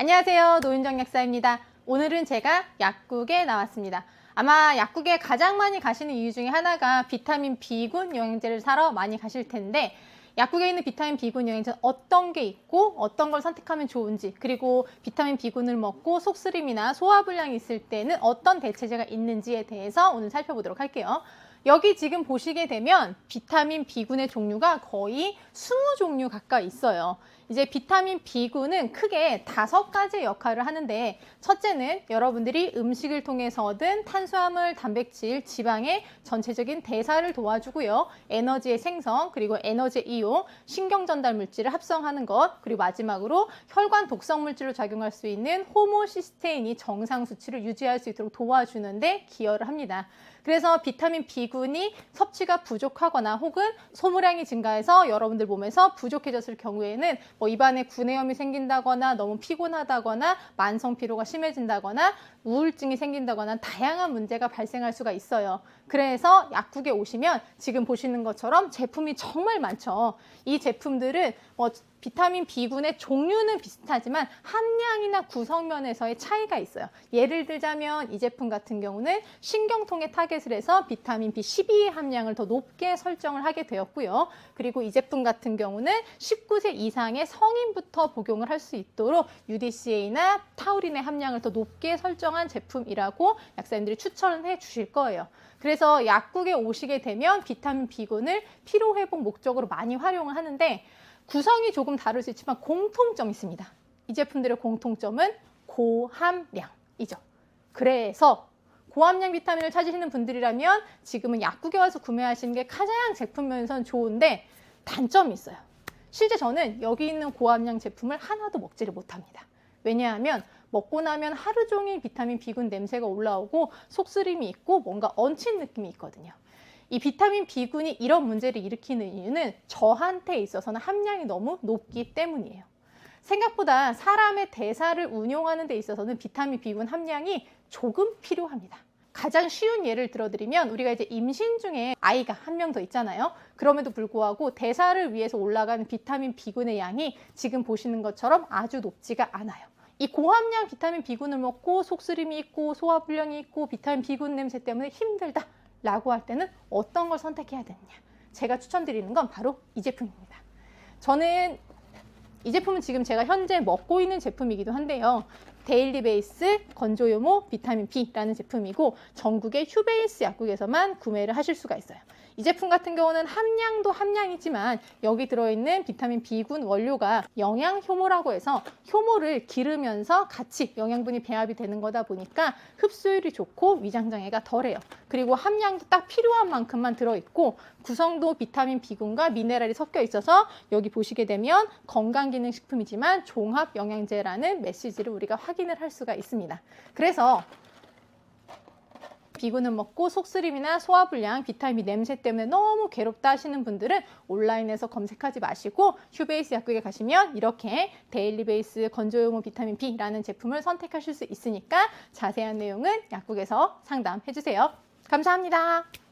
안녕하세요. 노윤정 약사입니다. 오늘은 제가 약국에 나왔습니다. 아마 약국에 가장 많이 가시는 이유 중에 하나가 비타민 B군 영양제를 사러 많이 가실 텐데 약국에 있는 비타민 B군 영양제는 어떤 게 있고 어떤 걸 선택하면 좋은지 그리고 비타민 B군을 먹고 속쓰림이나 소화불량이 있을 때는 어떤 대체제가 있는지에 대해서 오늘 살펴보도록 할게요. 여기 지금 보시게 되면 비타민 B군의 종류가 거의 20종류 가까이 있어요. 이제 비타민 B군은 크게 다섯 가지 역할을 하는데 첫째는 여러분들이 음식을 통해서 얻은 탄수화물, 단백질, 지방의 전체적인 대사를 도와주고요. 에너지의 생성, 그리고 에너지 이용, 신경 전달 물질을 합성하는 것, 그리고 마지막으로 혈관 독성 물질로 작용할 수 있는 호모시스테인이 정상 수치를 유지할 수 있도록 도와주는데 기여를 합니다. 그래서 비타민 B 군이 섭취가 부족하거나 혹은 소모량이 증가해서 여러분들 몸에서 부족해졌을 경우에는 뭐 입안에 구내염이 생긴다거나 너무 피곤하다거나 만성 피로가 심해진다거나 우울증이 생긴다거나 다양한 문제가 발생할 수가 있어요. 그래서 약국에 오시면 지금 보시는 것처럼 제품이 정말 많죠. 이 제품들은 뭐 비타민 B군의 종류는 비슷하지만 함량이나 구성면에서의 차이가 있어요. 예를 들자면 이 제품 같은 경우는 신경통에 타겟을 해서 비타민 B12의 함량을 더 높게 설정을 하게 되었고요. 그리고 이 제품 같은 경우는 19세 이상의 성인부터 복용을 할 수 있도록 UDCA나 타우린의 함량을 더 높게 설정한 제품이라고 약사님들이 추천을 해 주실 거예요. 그래서 약국에 오시게 되면 비타민 B군을 피로 회복 목적으로 많이 활용을 하는데 구성이 조금 다를 수 있지만 공통점이 있습니다. 이 제품들의 공통점은 고함량이죠. 그래서 고함량 비타민을 찾으시는 분들이라면 지금은 약국에 와서 구매하시는 게 가장 제품 면에서는 좋은데 단점이 있어요. 실제 저는 여기 있는 고함량 제품을 하나도 먹지를 못합니다. 왜냐하면 먹고 나면 하루 종일 비타민 B군 냄새가 올라오고 속쓰림이 있고 뭔가 얹힌 느낌이 있거든요. 이 비타민 B군이 이런 문제를 일으키는 이유는 저한테 있어서는 함량이 너무 높기 때문이에요. 생각보다 사람의 대사를 운용하는 데 있어서는 비타민 B군 함량이 조금 필요합니다. 가장 쉬운 예를 들어드리면 우리가 이제 임신 중에 아이가 한 명 더 있잖아요. 그럼에도 불구하고 대사를 위해서 올라가는 비타민 B군의 양이 지금 보시는 것처럼 아주 높지가 않아요. 이 고함량 비타민 B군을 먹고 속쓰림이 있고 소화불량이 있고 비타민 B군 냄새 때문에 힘들다. 라고 할 때는 어떤 걸 선택해야 되느냐. 제가 추천드리는 건 바로 이 제품입니다. 저는 이 제품은 지금 제가 현재 먹고 있는 제품이기도 한데요. 데일리 베이스 건조 요모 비타민 B라는 제품이고 전국의 휴베이스 약국에서만 구매를 하실 수가 있어요. 이 제품 같은 경우는 함량도 함량이지만 여기 들어있는 비타민 B군 원료가 영양 효모라고 해서 효모를 기르면서 같이 영양분이 배합이 되는 거다 보니까 흡수율이 좋고 위장장애가 덜해요. 그리고 함량도 딱 필요한 만큼만 들어있고 구성도 비타민 B군과 미네랄이 섞여 있어서 여기 보시게 되면 건강기능식품이지만 종합 영양제라는 메시지를 우리가 확인 을 할 수가 있습니다. 그래서 비군을 먹고 속쓰림이나 소화불량, 비타민 냄새 때문에 너무 괴롭다 하시는 분들은 온라인에서 검색하지 마시고 휴베이스 약국에 가시면 이렇게 데일리 베이스 건조용호 비타민 B라는 제품을 선택하실 수 있으니까 자세한 내용은 약국에서 상담해 주세요. 감사합니다.